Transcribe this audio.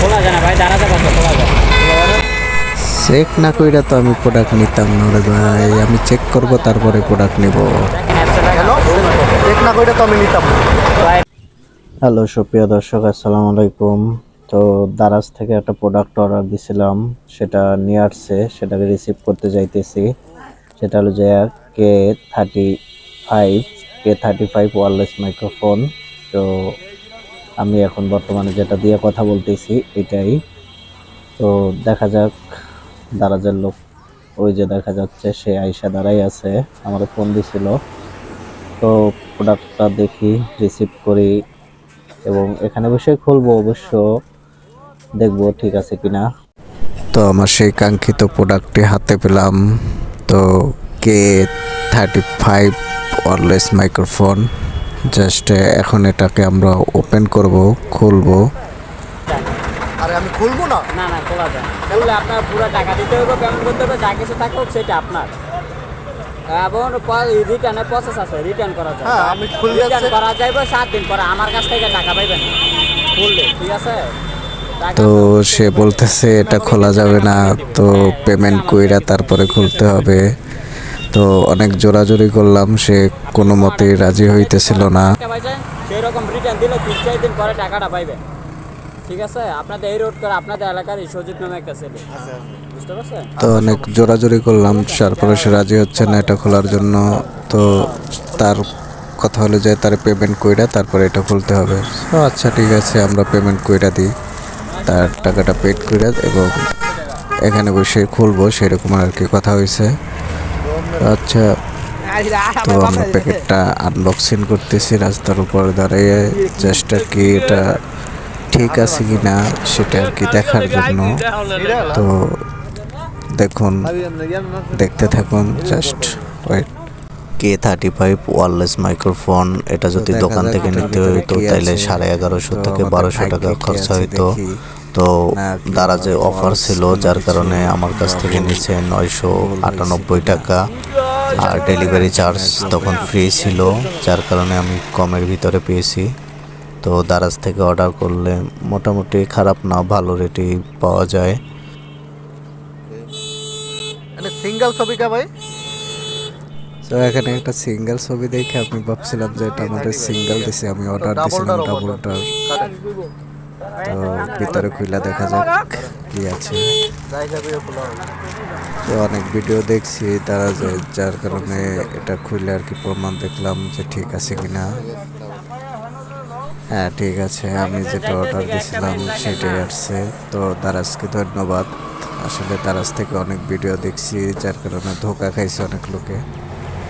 খোলা যায় না ভাই দাঁড়াতে পারছ খোলা যায়। চেক না কইরা তো আমি প্রোডাক্ট নিতাম না রে ভাই আমি চেক করব তারপরে প্রোডাক্ট নিব। দেখেন অ্যাপসে দেখেন চেক না করে তো আমি নিতাম হ্যালো সুপ্রিয় দর্শক আসসালামু আলাইকুম। তো দারাজ থেকে একটা প্রোডাক্ট অর্ডার দিছিলাম সেটা নিয়ে আসছে সেটাকে রিসিভ করতে যাইতেছি। সেটা হলো যে K thirty five K thirty five wireless microphone তো আমি এখন বর্তমানে যেটা দিয়ে কথা বলতেছি এটাই। তো দেখা যাক, দারাজের লোক, ওই যে দেখা যাচ্ছে, সে আইসা দাঁড়াই আছে, আমার ফোন দিছিল। তো প্রোডাক্টটা দেখি রিসিভ করি এবং এখানে বসে খুলবো, অবশ্য দেখব ঠিক আছে কিনা। তো আমার সেই কাঙ্ক্ষিত প্রোডাক্টটি হাতে পেলাম। তো K thirty five wireless microphone just এখন এটাকে আমরা ওপেন করব খুলবো। আরে আমি খুলবো না? না না খোলা যায়। খুললে আপনার পুরো টাকা দিতে হবে পেমেন্ট করতে হবে যা কিছু থাকুক সেটা আপনার। এবং রিটার্নের প্রসেস আছে রিটার্ন করা যায়। হ্যাঁ আমি খুললে রিটার্ন করা যাইবে সাত দিন পরে আমার কাছ থেকে টাকা পাইবেন। খুললে ঠিক আছে? তো সে বলতেছে এটা খোলা যাবে না তো পেমেন্ট কইরা তারপরে খুলতে হবে। তো অনেক জোরাজোরি করলাম সে কোনো মতেই রাজি হইতেছিল না। টাকা সেই রকম রিটার্ন দিলে তিন চার দিন পরে টাকাটা পাইবেন ঠিক আছে? আপনাদের এই রোড করে আপনাদের এলাকার এই সজিত নামে একটা ছেলে। তো অনেক জোরাজোরি করলাম তারপরে সে রাজি হচ্ছে না এটা খোলার জন্য। তো তার কথা হলো যে তার পেমেন্ট কইরা তারপরে এটা খুলতে হবে। তো আচ্ছা ঠিক আছে আমরা পেমেন্ট কইরা দিই। তার টাকাটা পেড কইরা এবং এখানে বসে খুলবো সেরকম আর কি কথা হয়েছে আচ্ছা তো আমরা প্যাকেটটা আনবক্সিং করতেছি রাস্তার উপর দাঁড়িয়ে। জাস্ট আর কি এটা ঠিক আছে কি না সেটা আর কি দেখার জন্য। তো দেখুন দেখতে থাকুন just wait K thirty five wireless microphone এটা যদি দোকান থেকে নিতে হইতো তাহলে সাড়ে এগারোশো থেকে বারোশো টাকা খরচা হইতো তো দারাজে অফার ছিল যার কারণে আমার কাছ থেকে নিচে নয়শো আটানব্বই টাকা। আর ডেলিভারি চার্জ তখন ফ্রি ছিল যার কারণে আমি কমের ভিতরে পেয়েছি। তো দারাজ থেকে অর্ডার করলে মোটামুটি খারাপ না ভালো রেটেই পাওয়া যায়। সিঙ্গেল ছবি কা ভাই? তো এখানে একটা সিঙ্গেল ছবি দেখে আমি ভাবছিলাম যে এটা আমাদের সিঙ্গেল দিছে আমি অর্ডার দিছিলাম ডাবলটার তো ভিতরে খুলে দেখা যাক কি আছে। তো অনেক ভিডিও দেখছি তারা যে যার কারণে এটা খুলে আর কি প্রমাণ দেখলাম যে ঠিক আছে কিনা। হ্যাঁ ঠিক আছে, আমি যেটা অর্ডার দিয়েছিলাম সেটাই আসছে। তো দারাজকে ধন্যবাদ। আসলে দারাজ থেকে অনেক ভিডিও দেখছি, যার কারণে ধোকা খাইছে অনেক লোকে।